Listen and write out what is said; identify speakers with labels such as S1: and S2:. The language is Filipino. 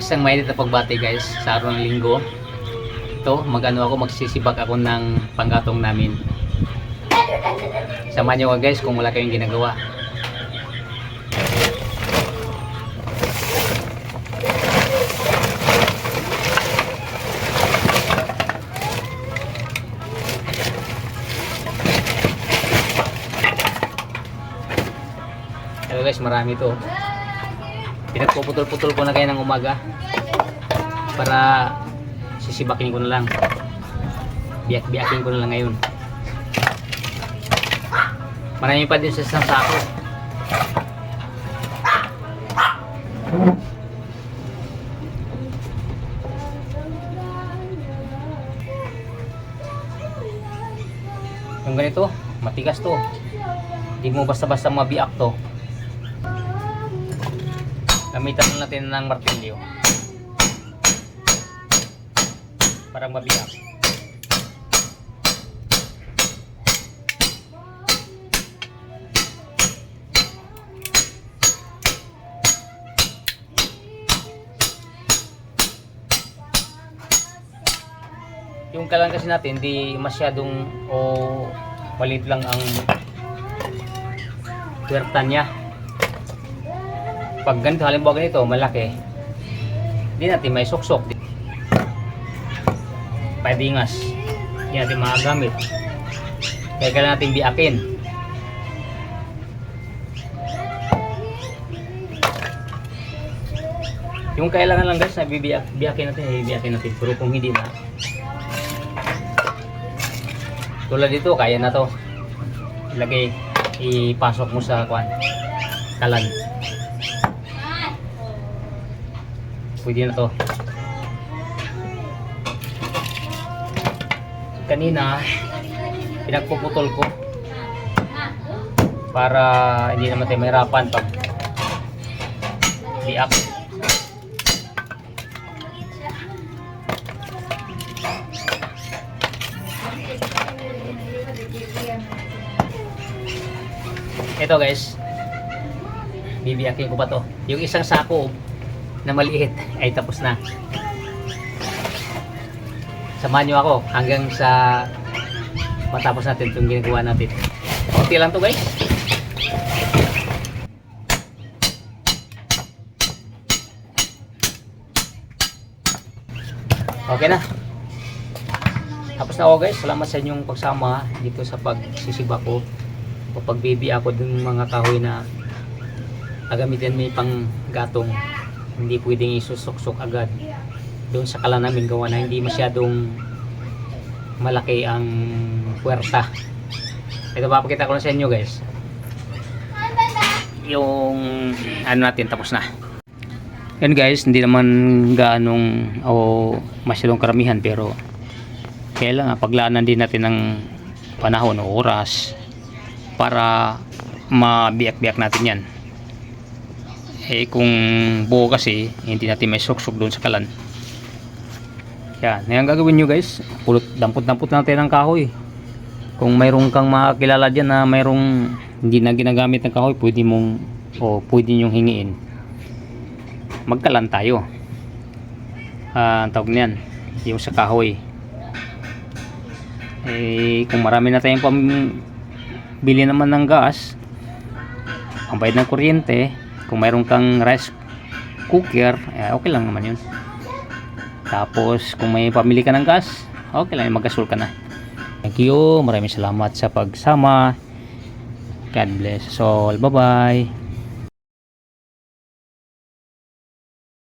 S1: Isang mainit na pagbati guys sa araw ng linggo. Ito, magano ako, magsisibak ako ng panggatong namin. Samahan niyo ako guys kung wala kayong ginagawa. Hello guys, marami to. Pinagpuputol-putol ko na kayo ng umaga para sisibakin ko na lang. Biyak-biyakin ko na lang ngayon. Marami pa din sa isang sako. Yung ganito, matigas to. Hindi mo basta-basta mabiyak to. Gamitan natin ng martilyo. Para mabiyak. Yung kalan kasi natin, hindi masyadong o maliit lang ang puwerta niya pag ganito halimbawa ganito malaki hindi natin may suksok paibingas hindi natin magagamit. Kaya kailangan natin biakin. Yung kailangan lang guys na bibiyak, biyakin natin ay biyakin natin. Pero kung hindi na tulad dito kaya na to. Ilagay ipasok mo sa kwan kalan pwede na to. Kanina pinagpuputol ko para hindi naman tayo mahirapan pag di-up ito guys. Bibiyakin ko pa to? Yung isang sako na maliit. Ay tapos na. Samahan nyo ako hanggang sa matapos natin itong ginagawa natin. Okay lang to guys. Okay na. Tapos na ako guys. Salamat sa inyong pagsama dito sa pagsisiba ko o pagbibi ako dun mga kahoy na gagamitin may pang gatong hindi pwedeng isusuksok agad. Doon sa kala namin gawa na hindi masyadong malaki ang puwerta ito papakita ko na sa inyo guys. Yung ano natin tapos na. Yan guys hindi naman gaanong o masyadong karamihan pero kailangan paglaanan din natin ng panahon o oras para mabiyak-biyak natin yan eh kung buo kasi hindi natin may suksok doon sa kalan. Yan. Yan gagawin nyo guys pulot dampot-dampot natin ng kahoy. Kung mayroon kang makakilala dyan na mayroong hindi na ginagamit ng kahoy pwede mong o pwede nyong hingiin. Magkalan tayo. Ah, ang tawag niyan yung sa kahoy. Eh kung marami na tayong pambili naman ng gas ang bayad ng kuryente kung mayroon kang rice cooker eh, okay lang naman yun. Tapos kung may pamili ka ng gas okay lang magkasol ka na. Thank you. Maraming salamat sa pagsama. God bless us all. Bye bye